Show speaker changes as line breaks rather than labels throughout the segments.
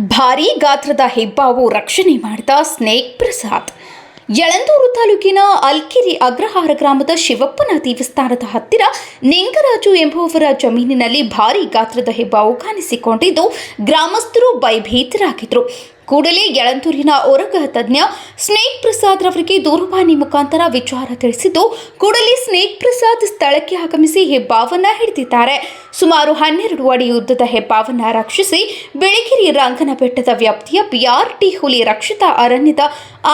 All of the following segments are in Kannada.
ಭಾರೀ ಗಾತ್ರದ ಹೆಬ್ಬಾವು ರಕ್ಷಣೆ ಮಾಡಿದ ಸ್ನೇಕ್ ಪ್ರಸಾದ್. ಯಳಂದೂರು ತಾಲೂಕಿನ ಅಲ್ಕಿರಿ ಅಗ್ರಹಾರ ಗ್ರಾಮದ ಶಿವಪ್ಪನ ದೇವಸ್ಥಾನದ ಹತ್ತಿರ ನಿಂಗರಾಜು ಎಂಬುವವರ ಜಮೀನಿನಲ್ಲಿ ಭಾರೀ ಗಾತ್ರದ ಹೆಬ್ಬಾವು ಕಾಣಿಸಿಕೊಂಡಿದ್ದು, ಗ್ರಾಮಸ್ಥರು ಭಯಭೀತರಾಗಿದ್ರು. ಕೂಡಲೇ ಯಳಂದೂರಿನ ಒರಗ ತಜ್ಞ ಸ್ನೇಕ್ ಪ್ರಸಾದ್ ರವರಿಗೆ ದೂರವಾಣಿ ಮುಖಾಂತರ ವಿಚಾರ ತಿಳಿಸಿದ್ದು, ಕೂಡಲೇ ಸ್ನೇಕ್ ಪ್ರಸಾದ್ ಸ್ಥಳಕ್ಕೆ ಆಗಮಿಸಿ ಹೆಬ್ಬಾವನ್ನ ಹಿಡಿದಿದ್ದಾರೆ. ಸುಮಾರು ಹನ್ನೆರಡು ಅಡಿ ಉದ್ದದ ಹೆಬ್ಬಾವನ್ನ ರಕ್ಷಿಸಿ ಬೆಳಗಿರಿ ರಂಗನ ಬೆಟ್ಟದ ವ್ಯಾಪ್ತಿಯ ಬಿಆರ್ಟಿ ಹುಲಿ ರಕ್ಷಿತ ಅರಣ್ಯದ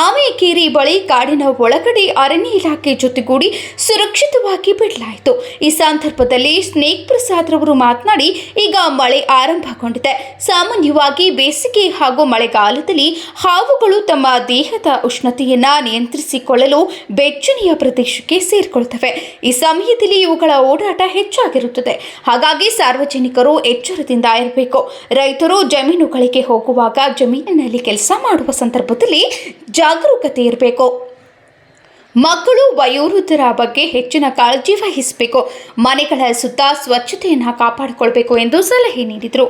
ಆಮೆಕೇರಿ ಬಳಿ ಕಾಡಿನ ಒಳಗಡೆ ಅರಣ್ಯ ಇಲಾಖೆ ಜೊತೆಗೂಡಿ ಸುರಕ್ಷಿತವಾಗಿ ಬಿಡಲಾಯಿತು. ಈ ಸಂದರ್ಭದಲ್ಲಿ ಸ್ನೇಕ್ ಪ್ರಸಾದ್ ರವರು ಮಾತನಾಡಿ, ಈಗ ಮಳೆ ಆರಂಭಗೊಂಡಿದೆ. ಸಾಮಾನ್ಯವಾಗಿ ಬೇಸಿಗೆ ಹಾಗೂ ಮಳೆಗಾಲದಲ್ಲಿ ಹಾವುಗಳು ತಮ್ಮ ದೇಹದ ಉಷ್ಣತೆಯನ್ನು ನಿಯಂತ್ರಿಸಿಕೊಳ್ಳಲು ಬೆಚ್ಚನೆಯ ಪ್ರದೇಶಕ್ಕೆ ಸೇರಿಕೊಳ್ತವೆ. ಈ ಸಮಯದಲ್ಲಿ ಇವುಗಳ ಓಡಾಟ ಹೆಚ್ಚಾಗಿರುತ್ತದೆ. ಹಾಗಾಗಿ ಸಾರ್ವಜನಿಕರು ಎಚ್ಚರದಿಂದ ಇರಬೇಕು. ರೈತರು ಜಮೀನುಗಳಿಗೆ ಹೋಗುವಾಗ ಜಮೀನಿನಲ್ಲಿ ಕೆಲಸ ಮಾಡುವ ಸಂದರ್ಭದಲ್ಲಿ ಜಾಗರೂಕತೆ ಇರಬೇಕು. ಮಕ್ಕಳು, ವಯೋವೃದ್ಧರ ಬಗ್ಗೆ ಹೆಚ್ಚಿನ ಕಾಳಜಿ ವಹಿಸಬೇಕು. ಮನೆಗಳ ಸುತ್ತ ಸ್ವಚ್ಛತೆಯನ್ನು ಕಾಪಾಡಿಕೊಳ್ಬೇಕು ಎಂದು ಸಲಹೆ ನೀಡಿದರು.